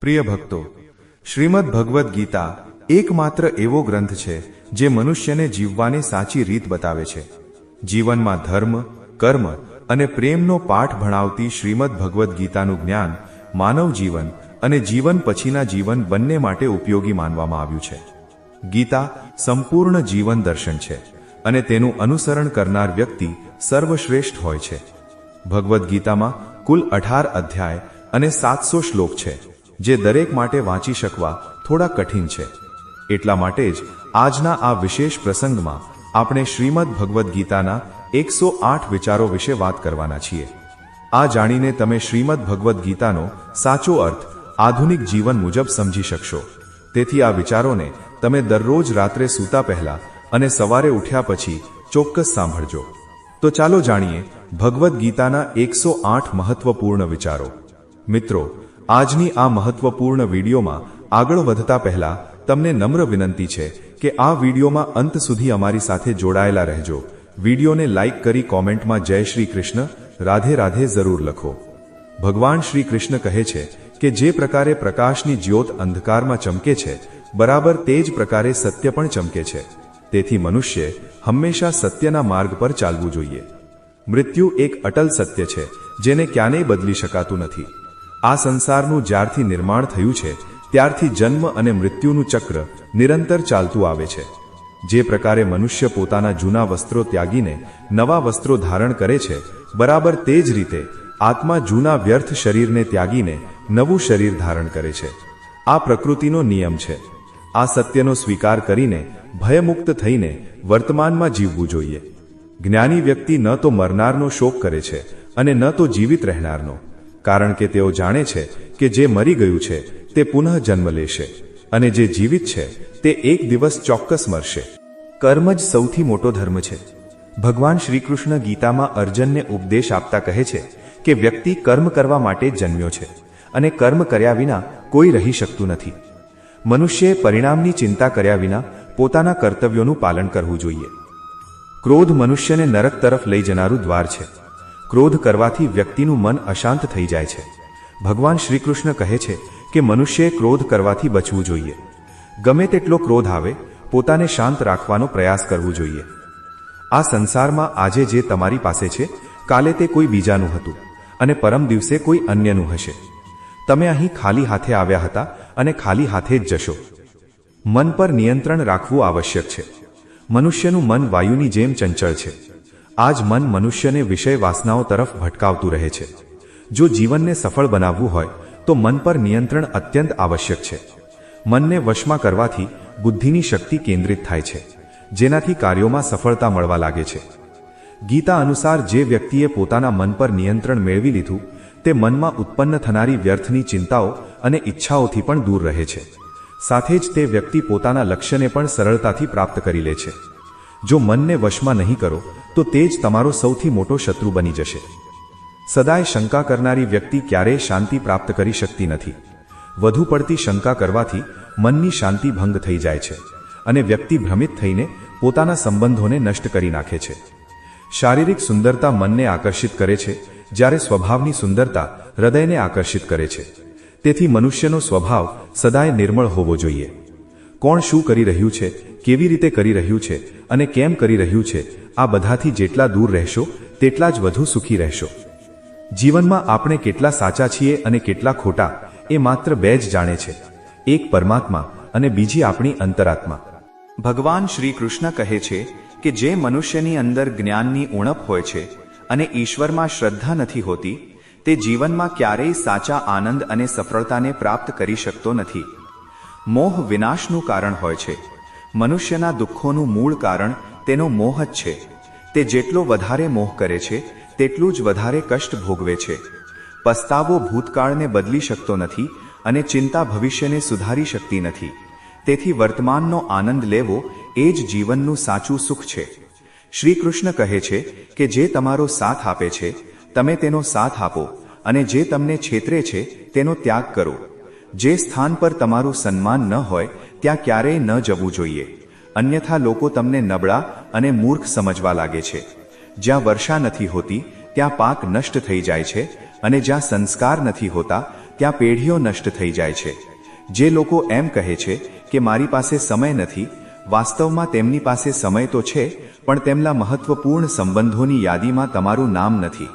પ્રિય ભક્તો, શ્રીમદ ભગવદ્ ગીતા એકમાત્ર એવો ગ્રંથ છે જે મનુષ્યને જીવવાની સાચી રીત બતાવે છે. જીવનમાં ધર્મ, કર્મ અને પ્રેમનો પાઠ ભણાવતી શ્રીમદ ભગવદ્ ગીતાનું જ્ઞાન માનવ જીવન અને જીવન પછીના જીવન બંને માટે ઉપયોગી માનવામાં આવ્યું છે. ગીતા સંપૂર્ણ જીવન દર્શન છે અને તેનું અનુસરણ કરનાર વ્યક્તિ સર્વશ્રેષ્ઠ હોય છે. ભગવદ્ ગીતામાં કુલ અઢાર અધ્યાય અને સાતસો શ્લોક છે. જે દરેક માટે વાંચી શકવા થોડા કઠિન છે. એટલા માટે જ આજના આ વિશેષ પ્રસંગમાં આપણે શ્રીમદ ભગવદ્ ગીતાના એકસો આઠ વિચારો વિશે વાત કરવાના છીએ. આ જાણીને તમે શ્રીમદ ભગવદ્ ગીતાનો સાચો અર્થ આધુનિક જીવન મુજબ સમજી શકશો. તેથી આ વિચારોને તમે દરરોજ રાત્રે સૂતા પહેલા અને સવારે ઉઠ્યા પછી ચોક્કસ સાંભળજો. તો ચાલો જાણીએ ભગવદ્ ગીતાના એકસો આઠ મહત્વપૂર્ણ વિચારો. મિત્રો આજની આ મહત્વપૂર્ણ વિડીયોમાં આગળ વધતા પહેલા તમને નમ્ર વિનંતી છે કે આ વિડીયોમાં અંત સુધી અમારી સાથે જોડાયેલા રહેજો. વિડીયોને લાઇક કરી કોમેન્ટમાં જય શ્રી કૃષ્ણ, રાધે રાધે જરૂર લખો. ભગવાન શ્રી કૃષ્ણ કહે છે કે જે પ્રકારે પ્રકાશની જ્યોત અંધકારમાં ચમકે છે, બરાબર તે જ પ્રકારે સત્ય પણ ચમકે છે. તેથી મનુષ્ય હંમેશા સત્યના માર્ગ પર ચાલવું જોઈએ. મૃત્યુ એક અટલ સત્ય છે, જેને ક્યારેય બદલી શકાતું નથી. આ સંસારનું જ્યારથી નિર્માણ થયું છે, ત્યારથી જન્મ અને મૃત્યુનું ચક્ર નિરંતર ચાલતું આવે છે. જે પ્રકારે મનુષ્ય પોતાના જૂના વસ્ત્રો ત્યાગીને નવા વસ્ત્રો ધારણ કરે છે, બરાબર તે જ રીતે આત્મા જૂના વ્યર્થ શરીરને ત્યાગીને નવું શરીર ધારણ કરે છે. આ પ્રકૃતિનો નિયમ છે. આ સત્યનો સ્વીકાર કરીને ભયમુક્ત થઈને વર્તમાનમાં જીવવું જોઈએ. જ્ઞાની વ્યક્તિ ન તો મરનારનો શોક કરે છે અને ન તો જીવિત રહેનારનો. કારણ કે તેઓ જાણે છે કે જે મરી ગયું છે, તે પુનઃ જન્મ લેશે અને જે જીવિત છે, તે એક દિવસ ચોક્કસ મરશે. કર્મ જ સૌથી મોટો ધર્મ છે. ભગવાન શ્રીકૃષ્ણ ગીતામાં અર્જનને ઉપદેશ આપતા કહે છે કે વ્યક્તિ કર્મ કરવા માટે જન્મ્યો છે અને કર્મ કર્યા વિના કોઈ રહી શકતું નથી. મનુષ્યએ પરિણામની ચિંતા કર્યા વિના પોતાના કર્તવ્યોનું પાલન કરવું જોઈએ. ક્રોધ મનુષ્યને નરક તરફ લઈ જનારું દ્વાર છે. ક્રોધ કરવાથી વ્યક્તિનું મન અશાંત થઈ જાય છે. ભગવાન શ્રીકૃષ્ણ કહે છે કે મનુષ્યએ ક્રોધ કરવાથી બચવું જોઈએ. ગમે તેટલો ક્રોધ આવે, પોતાને શાંત રાખવાનો પ્રયાસ કરવો જોઈએ. આ સંસારમાં આજે જે તમારી પાસે છે, કાલે તે કોઈ બીજાનું હતું અને પરમ દિવસે કોઈ અન્યનું હશે. તમે અહીં ખાલી હાથે આવ્યા હતા અને ખાલી હાથે જ જશો. મન પર નિયંત્રણ રાખવું આવશ્યક છે. મનુષ્યનું મન વાયુની જેમ ચંચળ છે. આ જ મન મનુષ્યને વિષય વાસનાઓ તરફ ભટકાવતું રહે છે. જો જીવનને સફળ બનાવવું હોય, તો મન પર નિયંત્રણ અત્યંત આવશ્યક છે. મનને વશમાં કરવાથી બુદ્ધિની શક્તિ કેન્દ્રિત થાય છે, જેનાથી કાર્યોમાં સફળતા મળવા લાગે છે. ગીતા અનુસાર જે વ્યક્તિએ પોતાના મન પર નિયંત્રણ મેળવી લીધું, તે મનમાં ઉત્પન્ન થનારી વ્યર્થની ચિંતાઓ અને ઈચ્છાઓથી પણ દૂર રહે છે. સાથે જ તે વ્યક્તિ પોતાના લક્ષ્યને પણ સરળતાથી પ્રાપ્ત કરી લે છે. જો મનને વશમાં નહીં કરો, તો તે જ તમારો સૌથી મોટો શત્રુ બની જશે. સદાય શંકા કરનારી વ્યક્તિ ક્યારેય શાંતિ પ્રાપ્ત કરી શકતી નથી. વધુ પડતી શંકા કરવાથી મનની શાંતિ ભંગ થઈ જાય છે અને વ્યક્તિ ભ્રમિત થઈને પોતાના સંબંધોને નષ્ટ કરી નાખે છે. શારીરિક સુંદરતા મનને આકર્ષિત કરે છે, જ્યારે સ્વભાવની સુંદરતા હૃદયને આકર્ષિત કરે છે. તેથી મનુષ્યનો સ્વભાવ સદાય નિર્મળ હોવો જોઈએ. કોણ શું કરી રહ્યું છે કેવી રીતે કરી રહ્યું છે અને કેમ કરી રહ્યું છે, આ બધાથી જેટલા દૂર રહેશો, તેટલા જ વધુ સુખી રહેશો. જીવનમાં આપણે કેટલા સાચા છીએ અને કેટલા ખોટા, એ માત્ર બે જ જાણે છે. એક પરમાત્મા અને બીજી આપણી અંતરાત્મા. ભગવાન શ્રી કૃષ્ણ કહે છે કે જે મનુષ્યની અંદર જ્ઞાનની ઉણપ હોય છે અને ઈશ્વરમાં શ્રદ્ધા નથી હોતી, તે જીવનમાં ક્યારેય સાચા આનંદ અને સફળતાને પ્રાપ્ત કરી શકતો નથી. મોહ વિનાશનું કારણ હોય છે. મનુષ્યના દુઃખોનું મૂળ કારણ તેનો મોહ જ છે. તે જેટલો વધારે મોહ કરે છે, તેટલું જ વધારે કષ્ટ ભોગવે છે. પસ્તાવો ભૂતકાળને બદલી શકતો નથી અને ચિંતા ભવિષ્યને સુધારી શકતી નથી. તેથી વર્તમાનનો આનંદ લેવો એ જ જીવનનું સાચું સુખ છે. શ્રી કૃષ્ણ કહે છે કે જે તમારો સાથ આપે છે, તમે તેનો સાથ આપો અને જે તમને છેતરે છે, તેનો ત્યાગ કરો. જે સ્થાન પર તમારું સન્માન ન હોય ત્યાં ક્યારેય ન જવું જોઈએ. અન્યથા લોકો તમને નબળા અને મૂર્ખ સમજવા લાગે છે. જ્યાં વર્ષા નથી હોતી, ત્યાં પાક નષ્ટ થઈ જાય છે અને જ્યાં સંસ્કાર નથી હોતા, ત્યાં પેઢીઓ નષ્ટ થઈ જાય છે. જે લોકો એમ કહે છે કે મારી પાસે સમય નથી, વાસ્તવમાં તેમની પાસે સમય તો છે, પણ તેમના મહત્વપૂર્ણ સંબંધોની યાદીમાં તમારું નામ નથી.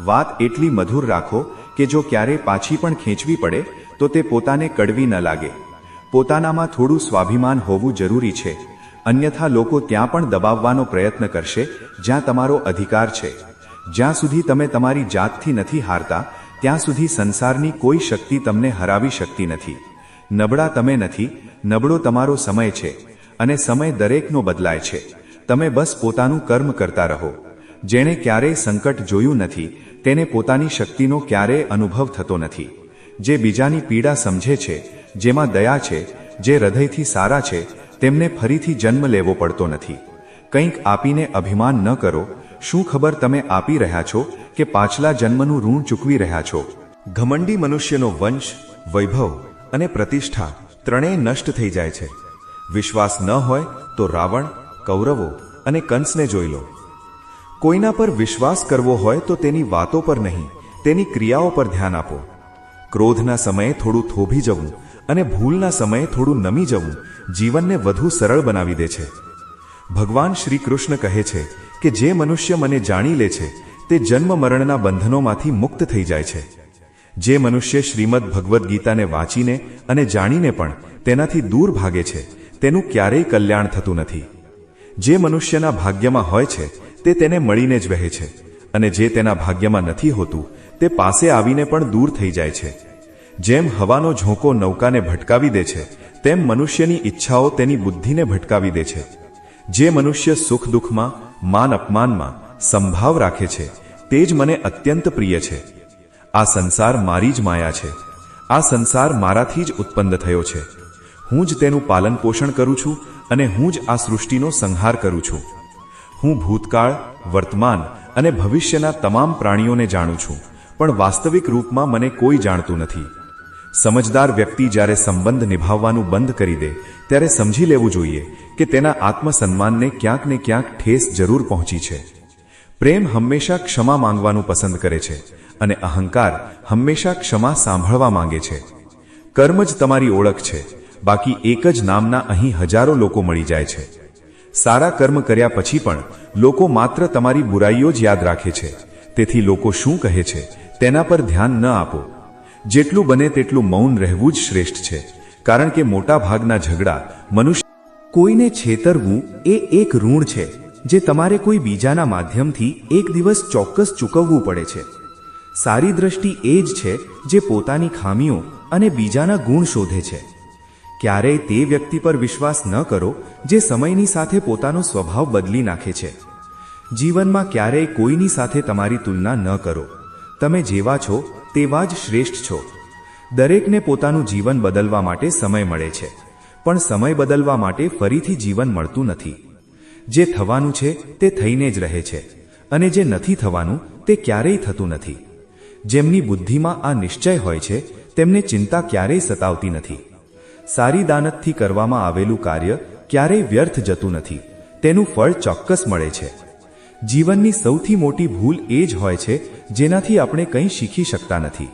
વાત એટલી મધુર રાખો કે જો ક્યારે પાછી પણ ખેંચવી પડે, તો તે પોતાને કડવી ન લાગે. પોતાનામાં થોડું સ્વાભિમાન હોવું જરૂરી છે. અન્યથા લોકો ત્યાં પણ દબાવવાનો પ્રયત્ન કરશે, જ્યાં તમારો અધિકાર છે. જ્યાં સુધી તમે તમારી જાતથી નથી હારતા, ત્યાં સુધી સંસારની કોઈ શક્તિ તમને હરાવી શકતી નથી. નબળા તમે નથી, નબળો તમારો સમય છે, અને સમય દરેકનો બદલાય છે. તમે બસ પોતાનું કર્મ કરતા રહો. જેણે ક્યારેય સંકટ જોયું નથી, તેને પોતાની શક્તિનો ક્યારેય અનુભવ થતો નથી. જે બીજાની પીડા સમજે છે જેમાં દયા છે, જે હૃદયથી સારા છે, તેમને ફરીથી જન્મ લેવો પડતો નથી. કંઈક આપીને અભિમાન ન કરો. શું ખબર તમે આપી રહ્યા છો કે પાછલા જન્મનું ઋણ ચૂકવી રહ્યા છો? ઘમંડી મનુષ્યનો વંશ, વૈભવ અને પ્રતિષ્ઠા ત્રણેય નષ્ટ થઈ જાય છે. વિશ્વાસ ન હોય તો રાવણ, કૌરવો અને કંસને જોઈ લો. કોઈના પર વિશ્વાસ કરવો હોય તો તેની વાતો પર નહીં, તેની ક્રિયાઓ પર ધ્યાન આપો. ક્રોધના સમયે થોડું થોભી જવું અને ભૂલના સમયે થોડું નમી જવું જીવનને વધુ સરળ બનાવી દે છે. ભગવાન શ્રી કૃષ્ણ કહે છે કે જે મનુષ્ય મને જાણી લે છે, તે જન્મ મરણના બંધનોમાંથી મુક્ત થઈ જાય છે. જે મનુષ્ય શ્રીમદ ભગવદ્ ગીતાને વાંચીને અને જાણીને પણ તેનાથી દૂર ભાગે છે, તેનું ક્યારેય કલ્યાણ થતું નથી. જે મનુષ્યના ભાગ્યમાં હોય છે, તે તેને મળીને જ વહે છે અને જે તેના ભાગ્યમાં નથી હોતું, તે પાસે આવીને પણ દૂર થઈ જાય છે. જેમ હવાનો ઝોંકો નૌકાને ભટકાવી દે છે, તેમ મનુષ્યની ઈચ્છાઓ તેની બુદ્ધિને ભટકાવી દે છે. જે મનુષ્ય સુખ દુઃખમાં, માન અપમાનમાં સંભાવ રાખે છે, તે જ મને અત્યંત પ્રિય છે. આ સંસાર મારી જ માયા છે. આ સંસાર મારાથી જ ઉત્પન્ન થયો છે. હું જ તેનું પાલન પોષણ કરું છું અને હું જ આ સૃષ્ટિનો સંહાર કરું છું. હું ભૂતકાળ, વર્તમાન અને ભવિષ્યના તમામ પ્રાણીઓને જાણું છું, પણ વાસ્તવિક રૂપમાં મને કોઈ જાણતું નથી. સમજદાર વ્યક્તિ જ્યારે સંબંધ નિભાવવાનું બંધ કરી દે, ત્યારે સમજી લેવું જોઈએ કે તેના આત્મસન્માનને ક્યાંક ને ક્યાંક ઠેસ જરૂર પહોંચી છે. પ્રેમ હંમેશા ક્ષમા માંગવાનું પસંદ કરે છે અને અહંકાર હંમેશા ક્ષમા સાંભળવા માંગે છે. કર્મ જ તમારી ઓળખ છે, બાકી એક જ નામના અહીં હજારો લોકો મળી જાય છે. સારા કર્મ કર્યા પછી પણ લોકો માત્ર તમારી બુરાઈઓ જ યાદ રાખે છે. તેથી લોકો શું કહે છે તેના પર ધ્યાન ન આપો. જેટલું બને તેટલું મૌન રહેવું જ શ્રેષ્ઠ છે. કારણ કે મોટા ભાગના ઝઘડા મનુષ્ય કોઈને છેતરવું એ એક ઋણ છે, જે તમારે કોઈ બીજાના માધ્યમથી એક દિવસ ચોક્કસ ચૂકવવું પડે છે. સારી દ્રષ્ટિ એ જ છે જે પોતાની ખામીઓ અને બીજાના ગુણ શોધે છે. ક્યારેય તે વ્યક્તિ પર વિશ્વાસ ન કરો, જે સમયની સાથે પોતાનો સ્વભાવ બદલી નાખે છે. જીવનમાં ક્યારેય કોઈની સાથે તમારી તુલના ન કરો. તમે જેવા છો તેવા જ શ્રેષ્ઠ છો. દરેકને પોતાનું જીવન બદલવા માટે સમય મળે છે, પણ સમય બદલવા માટે ફરીથી જીવન મળતું નથી. જે થવાનું છે તે થઈને જ રહે છે, અને જે નથી થવાનું તે ક્યારેય થતું નથી. જેમની બુદ્ધિમાં આ નિશ્ચય હોય છે, તેમને ચિંતા ક્યારેય સતાવતી નથી. સારી દાનતથી કરવામાં આવેલું કાર્ય ક્યારેય વ્યર્થ જતું નથી, તેનું ફળ ચોક્કસ મળે છે. જીવનની સૌથી મોટી ભૂલ એ જ હોય છે, જેનાથી આપણે કંઈ શીખી શકતા નથી.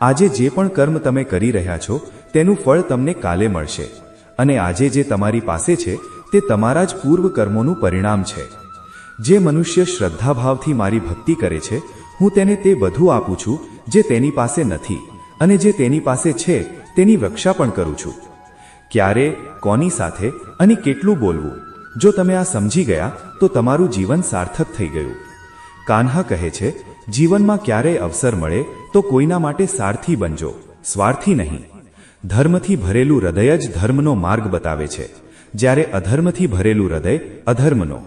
આજે જે પણ કર્મ તમે કરી રહ્યા છો, તેનું ફળ તમને કાલે મળશે. અને આજે જે તમારી પાસે છે, તે તમારા જ પૂર્વ કર્મોનું પરિણામ છે. જે મનુષ્ય શ્રદ્ધાભાવથી મારી ભક્તિ કરે છે, હું તેને તે બધું આપું છું, જે તેની પાસે નથી, અને જે તેની પાસે છે, તેની રક્ષા પણ કરું છું. ક્યારે, કોની સાથે, અને કેટલું બોલવું? જો તમે આ સમજી ગયા, તો તમારું જીવન સાર્થક થઈ ગયું. કાન્હા કહે છે, જીવનમાં ક્યારેય અવસર મળે તો કોઈના માટે સારથી બનજો, સ્વાર્થી નહીં. ધર્મથી ભરેલું હૃદય જ ધર્મનો માર્ગ બતાવે છે. જ્યારે અધર્મથી ભરેલું હૃદય અધર્મનો.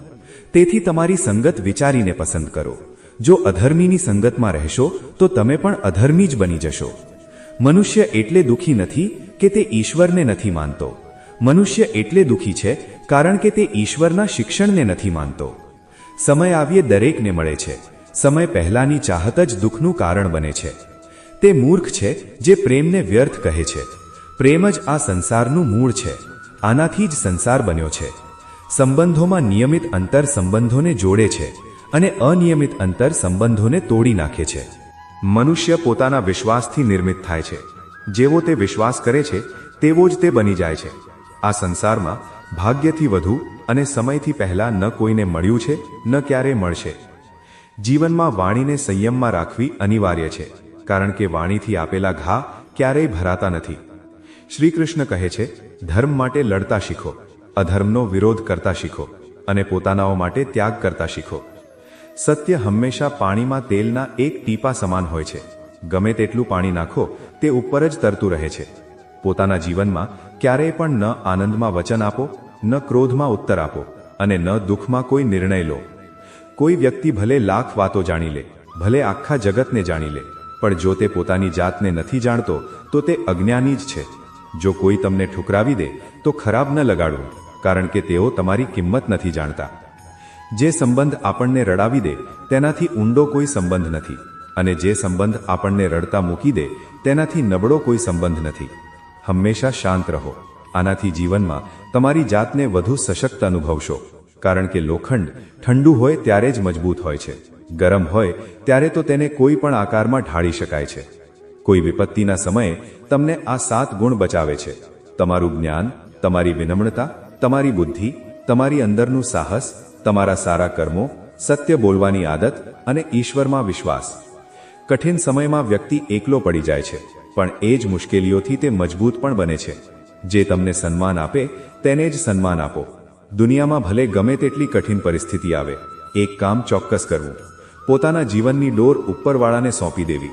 તેથી તમારી સંગત વિચારીને પસંદ કરો. જો અધર્મીની સંગતમાં રહેશો, તો તમે પણ અધર્મી જ બની જશો. મનુષ્ય એટલે દુઃખી નથી કે તે ઈશ્વરને નથી માનતો. મનુષ્ય એટલે દુઃખી છે કારણ કે તે ઈશ્વરના શિક્ષણને નથી માનતો. સમય આવ્યે દરેકને મળે છે. સમય પહેલાની ચાહત જ દુઃખનું કારણ બને છે. તે મૂર્ખ છે જે પ્રેમને વ્યર્થ કહે છે. પ્રેમ જ આ સંસારનું મૂળ છે. આનાથી જ સંસાર બન્યો છે. સંબંધોમાં નિયમિત અંતર સંબંધોને જોડે છે અને અનિયમિત અંતર સંબંધોને તોડી નાખે છે. મનુષ્ય પોતાના વિશ્વાસથી નિર્મિત થાય છે. જેવો તે વિશ્વાસ કરે છે, તેવો જ તે બની જાય છે. આ સંસારમાં ભાગ્યથી વધુ અને સમયથી પહેલા ન કોઈને મળ્યું છે, ન ક્યારે મળશે. જીવનમાં વાણીને સંયમમાં રાખવી અનિવાર્ય છે, કારણ કે વાણીથી આપેલા ઘા ક્યારેય ભરાતા નથી. શ્રી કૃષ્ણ કહે છે, ધર્મ માટે લડતા શીખો, અધર્મનો વિરોધ કરતા શીખો અને પોતાનાઓ માટે ત્યાગ કરતા શીખો. સત્ય હંમેશા પાણીમાં તેલના એક ટીપા સમાન હોય છે. ગમે તેટલું પાણી નાખો, તે ઉપર જ તરતું રહે છે. પોતાના જીવનમાં ક્યારેય પણ ન આનંદમાં વચન આપો ન ક્રોધમાં ઉત્તર આપો અને ન દુઃખમાં કોઈ નિર્ણય લો. કોઈ વ્યક્તિ ભલે લાખ વાતો જાણી લે, ભલે આખા જગતને જાણી લે, પણ જો તે પોતાની જાતને નથી જાણતો, તો તે અજ્ઞાની જ છે. જો કોઈ તમને ઠુકરાવી દે, તો ખરાબ ન લગાડવું કારણ કે તેઓ તમારી કિંમત નથી જાણતા. જે સંબંધ આપણને રડાવી દે, તેનાથી ઊંડો કોઈ સંબંધ નથી. અને જે સંબંધ આપણને રડતા મૂકી દે, તેનાથી નબળો કોઈ સંબંધ નથી. હંમેશા શાંત રહો. આનાથી જીવનમાં તમારી જાતને વધુ સશક્ત અનુભવશો. કારણ કે લોખંડ ઠંડુ હોય ત્યારે જ મજબૂત હોય છે. ગરમ હોય ત્યારે તો તેને કોઈ પણ આકારમાં ઢાળી શકાય છે. કોઈ વિપત્તિના સમયે તમને આ સાત ગુણ બચાવે છે. તમારું જ્ઞાન, તમારી વિનમ્રતા, તમારી બુદ્ધિ, તમારી અંદરનું સાહસ, તમારા સારા કર્મો, સત્ય બોલવાની આદત અને ઈશ્વરમાં વિશ્વાસ. કઠિન સમયમાં વ્યક્તિ એકલો પડી જાય છે, પણ એ જ મુશ્કેલીઓથી તે મજબૂત પણ બને છે. જે તમને સન્માન આપે, તેને જ સન્માન આપો. દુનિયામાં ભલે ગમે તેટલી કઠિન પરિસ્થિતિ આવે, એક કામ ચોક્કસ કરવું. પોતાના જીવનની ડોર ઉપરવાળાને સોંપી દેવી.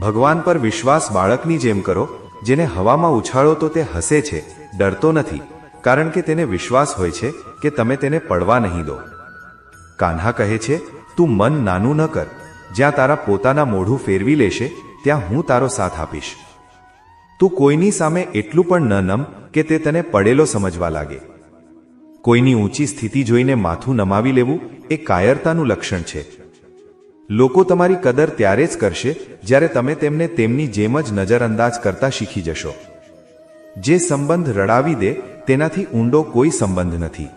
ભગવાન પર વિશ્વાસ બાળકની જેમ કરો, જેને હવામાં ઉછાળો તો તે હસે છે, ડરતો નથી, કારણ કે તેને વિશ્વાસ હોય છે કે તમે તેને પડવા નહીં દો. કાન્હા કહે છે, તું મન નાનું ન કર. જ્યાં તારા પોતાના મોઢું ફેરવી લેશે, ત્યાં હું તારો સાથ આપીશ. તું કોઈની સામે એટલું પણ ન નમ કે તે તને પડેલો સમજવા લાગે. કોઈની ઊંચી સ્થિતિ જોઈને માથું નમાવી લેવું એ કાયરતાનું લક્ષણ છે. લોકો તમારી કદર ત્યારે જ કરશે જ્યારે તમે તેમને તેમની જેમ જ નજરઅંદાજ કરતા શીખી જશો. જે સંબંધ રડાવી દે, તેનાથી ઊંડો કોઈ સંબંધ નથી.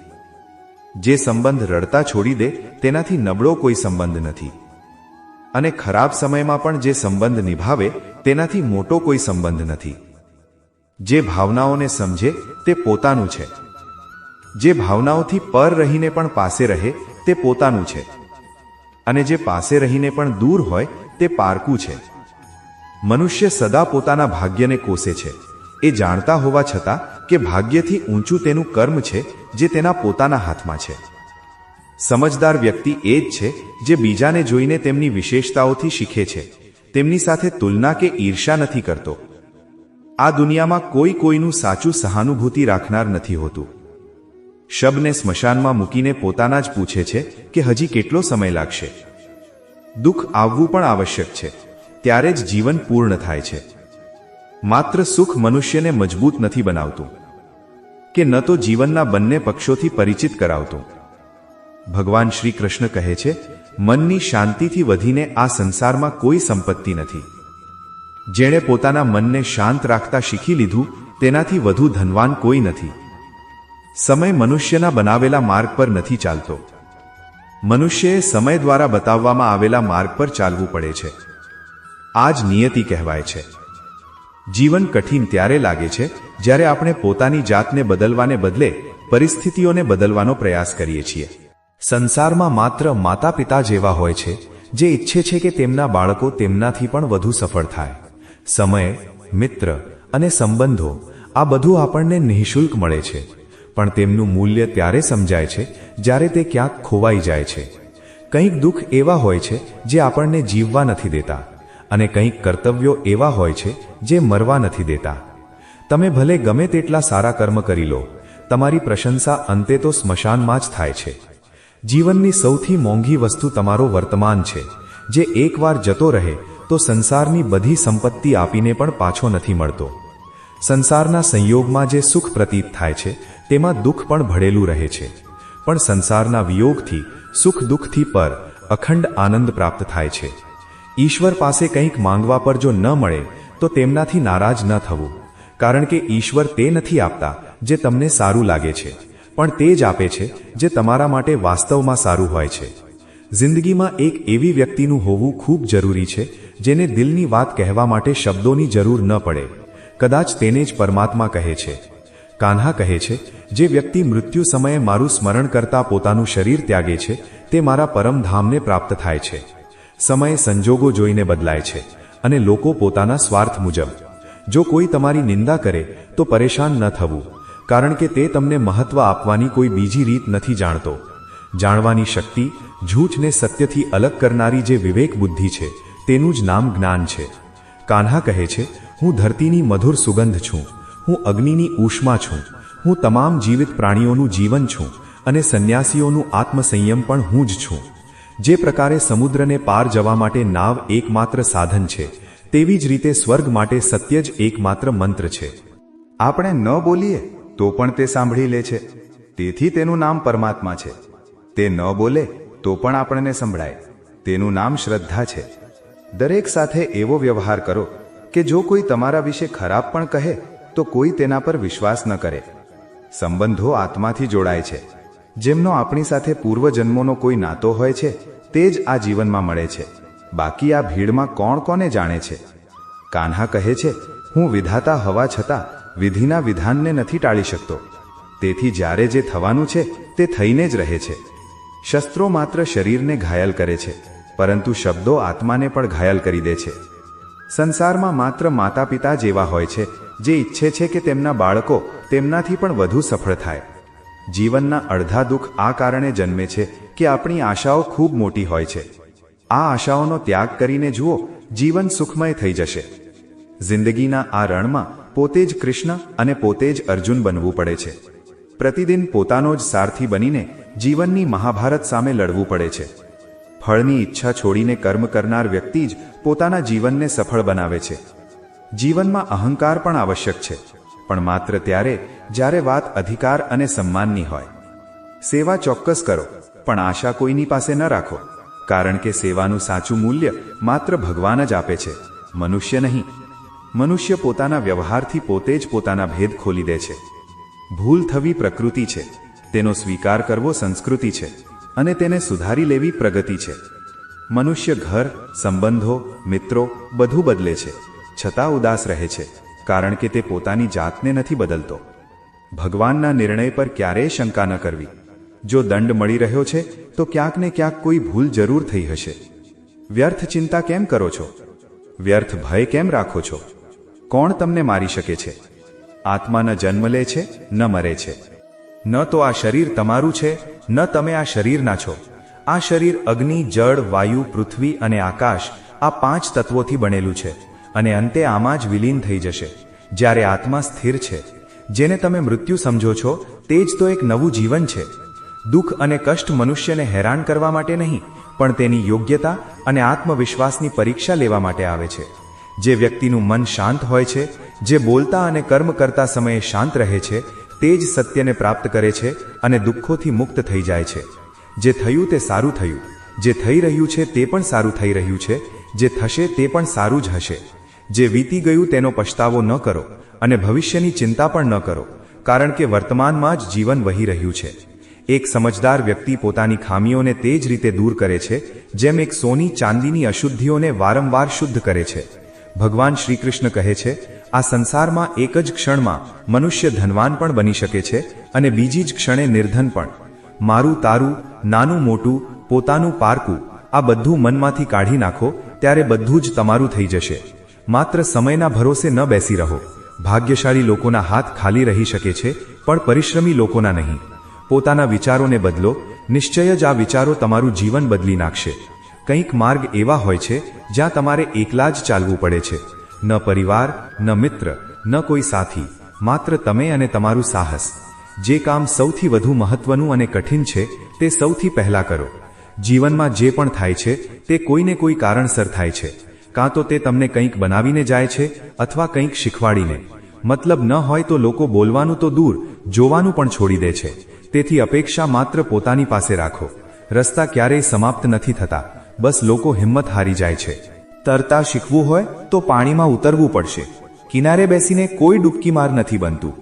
જે સંબંધ રડતા છોડી દે, તેનાથી નબળો કોઈ સંબંધ નથી. અને ખરાબ સમયમાં પણ જે સંબંધ નિભાવે, તેનાથી મોટો કોઈ સંબંધ નથી. જે ભાવનાઓને સમજે, તે પોતાનું છે. જે ભાવનાઓથી પર રહીને પણ પાસે રહે, તે પોતાનું છે. અને જે પાસે રહીને પણ દૂર હોય, તે પારકું છે. મનુષ્ય સદા પોતાના ભાગ્યને કોસે છે. એ જાણતા હોવા છતાં કે ભાગ્યથી ઊંચું તેનું કર્મ છે, જે તેના પોતાના હાથમાં છે. સમજદાર વ્યક્તિ એ જ છે જે બીજાને જોઈને તેમની વિશેષતાઓથી શીખે છે. તેમની સાથે તુલના કે ઈર્ષા નથી કરતો. આ દુનિયામાં કોઈ કોઈનું સાચું સહાનુભૂતિ રાખનાર નથી હોતું. શબને સ્મશાનમાં મૂકીને પોતાના જ પૂછે છે કે હજી કેટલો સમય લાગશે. દુઃખ આવવું પણ આવશ્યક છે. ત્યારે જ જીવન પૂર્ણ થાય છે. માત્ર સુખ મનુષ્યને મજબૂત નથી બનાવતું. કે ન તો જીવનના બંને પક્ષોથી પરિચિત કરાવતું. ભગવાન શ્રી કૃષ્ણ કહે છે, મનની શાંતિથી વધીને આ સંસારમાં કોઈ સંપત્તિ નથી. જેણે પોતાના મનને શાંત રાખતા શીખી લીધું, તેનાથી વધુ ધનવાન કોઈ નથી. સમય મનુષ્યના બનાવેલા માર્ગ પર નથી ચાલતો. મનુષ્યએ સમય દ્વારા બતાવવામાં આવેલા માર્ગ પર ચાલવું પડે છે. આ જ નિયતિ કહેવાય છે. જીવન કઠિન ત્યારે લાગે છે, જ્યારે આપણે પોતાની જાતને બદલવાને બદલે પરિસ્થિતિઓને બદલવાનો પ્રયાસ કરીએ છીએ. સંસારમાં માત્ર માતા પિતા જેવા હોય છે, જે ઈચ્છે છે કે તેમના બાળકો તેમનાથી પણ વધુ સફળ થાય. સમય, મિત્ર અને સંબંધો, આ બધું આપણને નિઃશુલ્ક મળે છે. પણ તેમનું મૂલ્ય ત્યારે સમજાય છે, જ્યારે તે ક્યાંક ખોવાઈ જાય છે. કંઈક દુઃખ એવા હોય છે, જે આપણને જીવવા નથી દેતા. અને કંઈક કર્તવ્યો એવા હોય છે, જે મરવા નથી દેતા. તમે ભલે ગમે તેટલા સારા કર્મ કરી લો, તમારી પ્રશંસા અંતે તો સ્મશાનમાં જ થાય છે. જીવનની સૌથી મોંઘી વસ્તુ તમારો વર્તમાન છે. જે એકવાર જતો રહે, તો સંસારની બધી સંપત્તિ આપીને પણ પાછો નથી મળતો. સંસારના સંયોગમાં જે સુખ પ્રતીત થાય છે, તેમાં દુઃખ પણ ભળેલું રહે છે. પણ સંસારના વિયોગથી, સુખ દુઃખથી પર અખંડ આનંદ પ્રાપ્ત થાય છે. ઈશ્વર પાસે કંઈક માંગવા પર જો ન મળે, તો તેમનાથી નારાજ ન થવું. કારણ કે ઈશ્વર તે નથી આપતા, જે તમને સારું લાગે છે. પણ તે જ આપે છે, જે તમારા માટે વાસ્તવમાં સારું હોય છે. જિંદગીમાં એક એવી વ્યક્તિનું હોવું ખૂબ જરૂરી છે, જેને દિલની વાત કહેવા માટે શબ્દોની જરૂર ન પડે. કદાચ તેને જ પરમાત્મા કહે છે. કાન્હા કહે છે, જે વ્યક્તિ મૃત્યુ સમયે મારું સ્મરણ કરતા પોતાનું શરીર ત્યાગે છે, તે મારા પરમધામને પ્રાપ્ત થાય છે. સમય સંજોગો જોઈને બદલાય છે, અને લોકો પોતાના સ્વાર્થ મુજબ. જો કોઈ તમારી નિંદા કરે, તો પરેશાન ન થવું. કારણ કે તે તમને મહત્વ આપવાની કોઈ બીજી રીત નથી જાણતો. જાણવાની શક્તિ, જૂઠને સત્યથી અલગ કરનારી જે વિવેક બુદ્ધિ છે, તેનું જ નામ જ્ઞાન છે. કાન્હા કહે છે, હું ધરતીની મધુર સુગંધ છું, હું અગ્નિની ઉષ્મા છું, હું તમામ જીવિત પ્રાણીઓનું જીવન છું અને સંન્યાસીઓનું આત્મસંયમ પણ હું જ છું. જે પ્રકારે સમુદ્રને પાર જવા માટે નાવ એકમાત્ર સાધન છે, તેવી જ રીતે સ્વર્ગ માટે સત્ય જ એકમાત્ર મંત્ર છે. આપણે ન બોલીએ? તો પણ તે સાંભળી લે છે. તેથી તેનું નામ પરમાત્મા છે. તે ન બોલે, તો પણ આપણને સંભળાય. તેનું નામ શ્રદ્ધા છે. દરેક સાથે એવો વ્યવહાર કરો કે જો કોઈ તમારા વિશે ખરાબ પણ કહે, તો કોઈ તેના પર વિશ્વાસ ન કરે. સંબંધો આત્માથી જોડાય છે. જેમનો આપણી સાથે પૂર્વજન્મોનો કોઈ નાતો હોય છે, તે જ આ જીવનમાં મળે છે. બાકી આ ભીડમાં કોણ કોને જાણે છે? કાન્હા કહે છે, હું વિધાતા હવા છતાં વિધિના વિધાનને નથી ટાળી શકતો. તેથી જ્યારે જે થવાનું છે, તે થઈને જ રહે છે. શસ્ત્રો માત્ર શરીરને ઘાયલ કરે છે, પરંતુ શબ્દો આત્માને પણ ઘાયલ કરી દે છે. સંસારમાં માત્ર માતા પિતા જેવા હોય છે, જે ઈચ્છે છે કે તેમના બાળકો તેમનાથી પણ વધુ સફળ થાય. જીવનના અડધા દુઃખ આ કારણે જન્મે છે કે આપણી આશાઓ ખૂબ મોટી હોય છે. આ આશાઓનો ત્યાગ કરીને જુઓ, જીવન સુખમય થઈ જશે. જિંદગીના આ રણમાં પોતે જ કૃષ્ણ અને પોતે જ અર્જુન બનવું પડે છે. પ્રતિદિન પોતાનો જ સારથી બનીને જીવનની મહાભારત સામે લડવું પડે છે. ફળની ઈચ્છા છોડીને કર્મ કરનાર વ્યક્તિ જ પોતાના જીવનને સફળ બનાવે છે. જીવનમાં અહંકાર પણ આવશ્યક છે, પણ માત્ર ત્યારે જ્યારે વાત અધિકાર અને સન્માનની હોય. સેવા ચોક્કસ કરો, પણ આશા કોઈની પાસે ન રાખો, કારણ કે સેવાનું સાચું મૂલ્ય માત્ર ભગવાન જ આપે છે, મનુષ્ય નહીં. મનુષ્ય પોતાના વ્યવહારથી પોતે જ પોતાના ભેદ ખોલી દે છે. ભૂલ થવી પ્રકૃતિ છે. તેનો સ્વીકાર કરવો સંસ્કૃતિ છે. અને તેને સુધારી લેવી પ્રગતિ છે. મનુષ્ય ઘર, સંબંધો, મિત્રો બધું બદલે છે. છતાં ઉદાસ રહે છે, કારણ કે તે પોતાની જાતને નથી બદલતો. ભગવાનના નિર્ણય પર ક્યારેય શંકા ન કરવી. જો દંડ મળી રહ્યો છે, તો ક્યાંક ને ક્યાંક કોઈ ભૂલ જરૂર થઈ હશે. વ્યર્થ ચિંતા કેમ કરો છો? વ્યર્થ ભય કેમ રાખો છો? કોણ તમને મારી શકે છે? આત્મા ન જન્મ લે છે, ન મરે છે. ન તો આ શરીર તમારું છે, ન તમે આ શરીરના છો. આ શરીર અગ્નિ, જળ, વાયુ, પૃથ્વી અને આકાશ આ પાંચ તત્વોથી બનેલું છે અને અંતે આમાં જ વિલીન થઈ જશે. જ્યારે આત્મા સ્થિર છે, જેને તમે મૃત્યુ સમજો છો, તે જ તો એક નવું જીવન છે. દુઃખ અને કષ્ટ મનુષ્યને હેરાન કરવા માટે નહીં, પણ તેની યોગ્યતા અને આત્મવિશ્વાસની પરીક્ષા લેવા માટે આવે છે. જે વ્યક્તિનું મન શાંત હોય છે, જે બોલતા અને કર્મ કરતા સમયે શાંત રહે છે, તે જ સત્યને પ્રાપ્ત કરે છે અને દુઃખોથી મુક્ત થઈ જાય છે. જે થયું તે સારું થયું, જે થઈ રહ્યું છે તે પણ સારું થઈ રહ્યું છે, જે થશે તે પણ સારું જ હશે. જે વીતી ગયું તેનો પછતાવો ન કરો અને ભવિષ્યની ચિંતા પણ ન કરો, કારણ કે વર્તમાનમાં જ જીવન વહી રહ્યું છે. એક સમજદાર વ્યક્તિ પોતાની ખામીઓને તે જ રીતે દૂર કરે છે, જેમ એક સોની ચાંદીની અશુદ્ધિઓને વારંવાર શુદ્ધ કરે છે. ભગવાન શ્રી કૃષ્ણ કહે છે, આ સંસારમાં એક જ ક્ષણમાં મનુષ્ય ધનવાન પણ બની શકે છે અને બીજી જ ક્ષણે નિર્ધન પણ. મારું તારું, નાનું મોટું, પોતાનું પારકું, આ બધું મનમાંથી કાઢી નાખો, ત્યારે બધું જ તમારું થઈ જશે. માત્ર સમયના ભરોસે ન બેસી રહો. ભાગ્યશાળી લોકોના હાથ ખાલી રહી શકે છે, પણ પરિશ્રમી લોકોના નહીં. પોતાના વિચારોને બદલો, નિશ્ચય જ આ વિચારો તમારું જીવન બદલી નાખશે. કંઈક માર્ગ એવા હોય છે, જ્યાં તમારે એકલા જ ચાલવું પડે છે. ન પરિવાર, ન મિત્ર, ન કોઈ સાથી, માત્ર તમે અને તમારું સાહસ. જે કામ સૌથી વધુ મહત્વનું અને કઠિન છે, તે સૌથી પહેલા કરો. જીવનમાં જે પણ થાય છે, તે કોઈને કોઈ કારણસર થાય છે. કાં તો તે તમને કંઈક બનાવીને જાય છે, અથવા કંઈક શીખવાડીને. મતલબ ન હોય તો લોકો બોલવાનું તો દૂર, જોવાનું પણ છોડી દે છે. તેથી અપેક્ષા માત્ર પોતાની પાસે રાખો. રસ્તા ક્યારેય સમાપ્ત નથી થતા. બસ લોકો હિંમત હારી જાય છે. તરતા શીખવું હોય તો પાણીમાં ઉતરવું પડશે. કિનારે બેસીને કોઈ ડૂબકી માર નથી બનતું.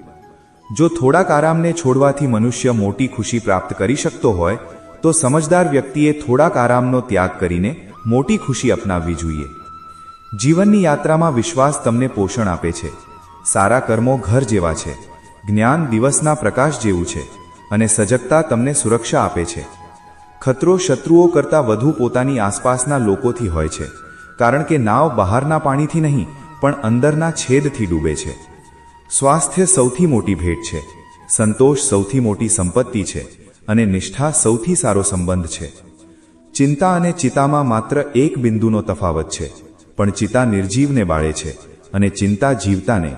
જો થોડાક આરામને છોડવાથી મનુષ્ય મોટી ખુશી પ્રાપ્ત કરી શકતો હોય, તો સમજદાર વ્યક્તિએ થોડાક આરામનો ત્યાગ કરીને મોટી ખુશી અપનાવવી જોઈએ. જીવનની યાત્રામાં વિશ્વાસ તમને પોષણ આપે છે. સારા કર્મો ઘર જેવા છે. જ્ઞાન દિવસના પ્રકાશ જેવું છે. અને સજગતા તમને સુરક્ષા આપે છે. ખતરો શત્રુઓ કરતાં વધુ પોતાની આસપાસના લોકોથી હોય છે. કારણ કે નાવ બહારના પાણીથી નહીં, પણ અંદરના છેદથી ડૂબે છે. સ્વાસ્થ્ય સૌથી મોટી ભેટ છે. સંતોષ સૌથી મોટી સંપત્તિ છે અને નિષ્ઠા સૌથી સારો સંબંધ છે. ચિંતા અને ચિતામાં માત્ર એક બિંદુનો તફાવત છે, પણ ચિતા નિર્જીવને બાળે છે અને ચિંતા જીવતાને.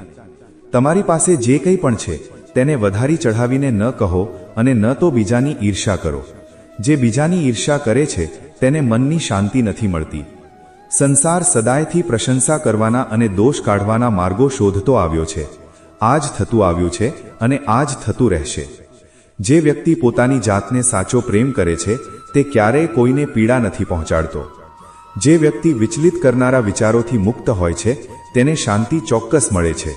તમારી પાસે જે કંઈ પણ છે, તેને વધારી ચઢાવીને ન કહો અને ન તો બીજાની ઈર્ષા કરો. જે બીજાની ઈર્ષા કરે છે, તેને મનની શાંતિ નથી મળતી. સંસાર સદાયથી પ્રશંસા કરવાના અને દોષ કાઢવાના માર્ગો શોધતો આવ્યો છે. આજ થતું આવ્યું છે અને આજ થતું રહેશે. જે વ્યક્તિ પોતાની જાતને સાચો પ્રેમ કરે છે, તે ક્યારેય કોઈને પીડા નથી પહોંચાડતો. જે વ્યક્તિ વિચલિત કરનારા વિચારોથી મુક્ત હોય છે, તેને શાંતિ ચોક્કસ મળે છે.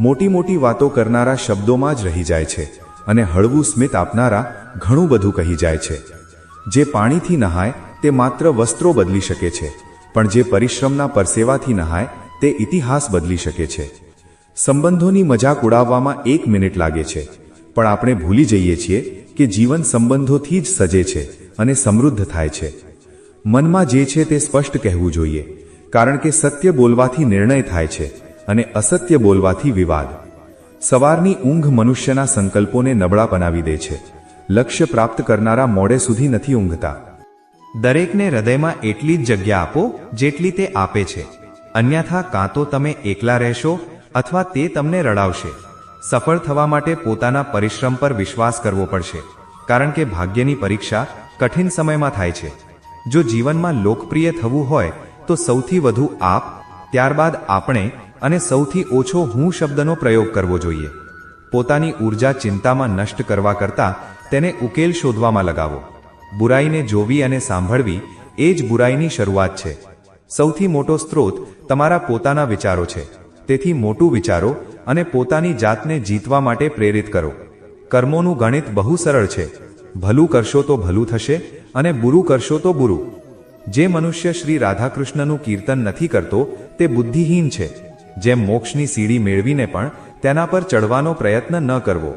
મોટી મોટી વાતો કરનારા શબ્દોમાં જ રહી જાય છે. અને હળવું સ્મિત આપનારા ઘણું બધું કહી જાય છે. જે પાણીથી નહાય, તે માત્ર વસ્ત્રો બદલી શકે છે, પણ જે પરિશ્રમના પરસેવાથી નહાય, તે ઇતિહાસ બદલી શકે છે. સંબંધોની મજાક ઉડાવવામાં એક મિનિટ લાગે છે, પણ આપણે ભૂલી જઈએ છીએ કે જીવન સંબંધોથી જ સજે છે અને સમૃદ્ધ થાય છે. મનમાં જે છે તે સ્પષ્ટ કહેવું જોઈએ, કારણ કે સત્ય બોલવાથી નિર્ણય થાય છે અને અસત્ય બોલવાથી વિવાદ. સવારની ઊંઘ મનુષ્યના સંકલ્પોને નબળા બનાવી દે છે. લક્ષ્ય પ્રાપ્ત કરનારા મોડે સુધી નથી ઊંઘતા. દરેકને હૃદયમાં એટલી જ જગ્યા આપો, જેટલી તે આપે છે. અન્યથા કાં તો તમે એકલા રહેશો, અથવા તે તમને રડાવશે. સફળ થવા માટે પોતાના પરિશ્રમ પર વિશ્વાસ કરવો પડશે. કારણ કે ભાગ્યની પરીક્ષા કઠિન સમયમાં થાય છે. જો જીવનમાં લોકપ્રિય થવું હોય, તો સૌથી વધુ આપ, ત્યારબાદ આપણે અને સૌથી ઓછો હું શબ્દનો પ્રયોગ કરવો જોઈએ. પોતાની ઊર્જા ચિંતામાં નષ્ટ કરવા કરતાં તેને ઉકેલ શોધવામાં લગાવો. બુરાઈને જોવી અને સાંભળવી એ જ બુરાઈની શરૂઆત છે. સૌથી મોટો સ્ત્રોત તમારા પોતાના વિચારો છે. તેથી મોટું વિચારો અને પોતાની જાતને જીતવા માટે પ્રેરિત કરો. કર્મોનું ગણિત બહુ સરળ છે. ભલું કરશો તો ભલું થશે અને બુરું કરશો તો બુરું. જે મનુષ્ય શ્રી રાધાકૃષ્ણનું કીર્તન નથી કરતો તે બુદ્ધિહીન છે. જેમ મોક્ષની સીડી મેળવીને પણ તેના પર ચડવાનો પ્રયત્ન ન કરવો.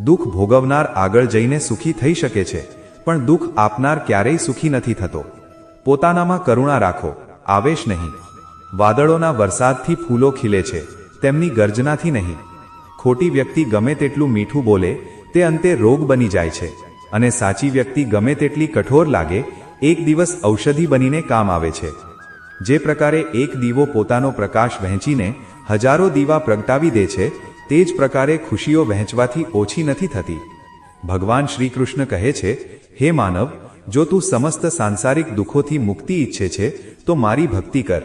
દુઃખ ભોગવનાર આગળ જઈને સુખી થઈ શકે છે, પણ દુઃખ આપનાર ક્યારેય સુખી નથી થતો. પોતાનામાં કરુણા રાખો, આવેશ નહીં. વાદળોના વરસાદથી ફૂલો ખીલે છે, તેમની ગર્જનાથી નહીં. ખોટી વ્યક્તિ ગમે તેટલું મીઠું બોલે, તે અંતે રોગ બની જાય છે. અને સાચી વ્યક્તિ ગમે તેટલી કઠોર લાગે, એક દિવસ ઔષધિ બનીને કામ આવે છે. જે પ્રકારે એક દીવો પોતાનો પ્રકાશ વહેંચીને હજારો દીવા પ્રગટાવી દે છે, તે જ પ્રકારે ખુશીઓ વહેંચવાથી ઓછી નથી થતી. ભગવાન શ્રી કૃષ્ણ કહે છે, હે માનવ, જો તું સમસ્ત સાંસારિક દુઃખોથી મુક્તિ ઈચ્છે છે, તો મારી ભક્તિ કર.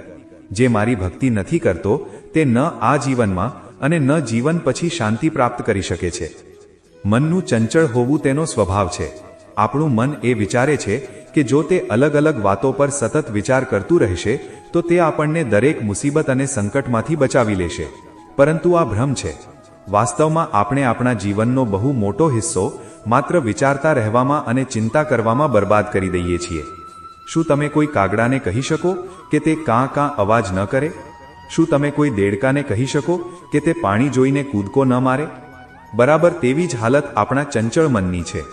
જે મારી ભક્તિ નથી કરતો, તે ન આ જીવનમાં અને ન જીવન પછી શાંતિ પ્રાપ્ત કરી શકે છે. મનનું ચંચળ હોવું તેનો સ્વભાવ છે. આપણું મન એ વિચારે છે કે જો તે અલગ અલગ વાતો પર સતત વિચાર કરતું રહેશે, તો તે આપણને દરેક મુસીબત અને સંકટમાંથી બચાવી લેશે. પરંતુ આ ભ્રમ છે. વાસ્તવમાં આપણે આપણા જીવનનો બહુ મોટો હિસ્સો માત્ર વિચારતા રહેવામાં અને ચિંતા કરવામાં બરબાદ કરી દઈએ છીએ. શું તમે કોઈ કાગડાને કહી શકો કે તે કાં કાં અવાજ ન કરે? શું તમે કોઈ દેડકાને કહી શકો કે તે પાણી જોઈને કૂદકો ન મારે? બરાબર તેવી જ હાલત આપણા ચંચળ મનની છે.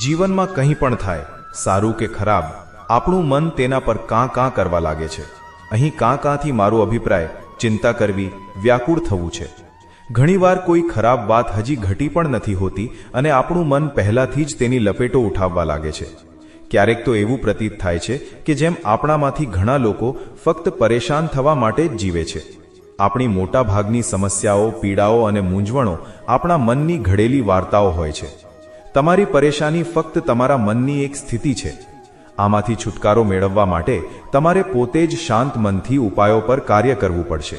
જીવનમાં કંઈ પણ થાય સારું કે ખરાબ, આપણું મન તેના પર કાં કાં કરવા લાગે છે. અહીં કાં કાંથી મારો અભિપ્રાય, ચિંતા કરવી, વ્યાકુળ થવું છે. ઘણીવાર કોઈ ખરાબ વાત હજી ઘટી પણ નથી હોતી અને આપણું મન પહેલાથી જ તેની લપેટો ઉઠાવવા લાગે છે. ક્યારેક તો એવું પ્રતીત થાય છે કે જેમ આપણામાંથી ઘણા લોકો ફક્ત પરેશાન થવા માટે જ જીવે છે. આપણી મોટાભાગની સમસ્યાઓ, પીડાઓ અને મૂંઝવણો આપણા મનની ઘડેલી વાર્તાઓ હોય છે. તમારી પરેશાની ફક્ત તમારા મનની એક સ્થિતિ છે. આમાંથી છુટકારો મેળવવા માટે તમારે પોતે જ શાંત મનથી ઉપાયો પર કાર્ય કરવું પડશે.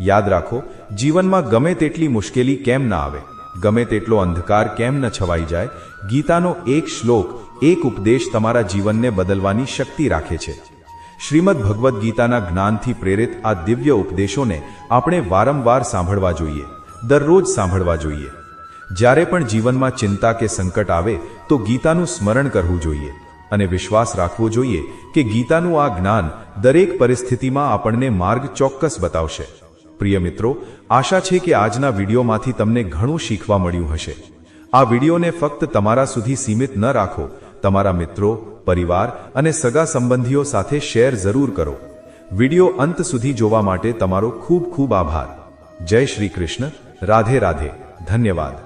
યાદ રાખો, જીવનમાં ગમે તેટલી મુશ્કેલી કેમ ના આવે, ગમે તેટલો અંધકાર કેમ ન છવાઈ જાય, ગીતાનો એક શ્લોક, એક ઉપદેશ તમારા જીવનને બદલવાની શક્તિ રાખે છે. શ્રીમદ ભગવદ્ ગીતાના જ્ઞાનથી પ્રેરિત આ દિવ્ય ઉપદેશોને આપણે વારંવાર સાંભળવા જોઈએ, દરરોજ સાંભળવા જોઈએ. જ્યારે પણ જીવનમાં ચિંતા કે સંકટ આવે, તો ગીતાનું સ્મરણ કરવું જોઈએ અને વિશ્વાસ રાખવો જોઈએ કે ગીતાનું આ જ્ઞાન દરેક પરિસ્થિતિમાં આપણને માર્ગ ચોક્કસ બતાવશે. પ્રિય મિત્રો, આશા છે કે આજના વિડીયોમાંથી તમને ઘણું શીખવા મળ્યું હશે. આ વિડીયોને ફક્ત તમારા સુધી સીમિત ન રાખો. તમારા મિત્રો, પરિવાર અને સગા સંબંધીઓ સાથે શેર જરૂર કરો. વીડિયો અંત સુધી જોવા માટે તમારો ખૂબ ખૂબ આભાર. જય શ્રી કૃષ્ણ. રાધે રાધે. ધન્યવાદ.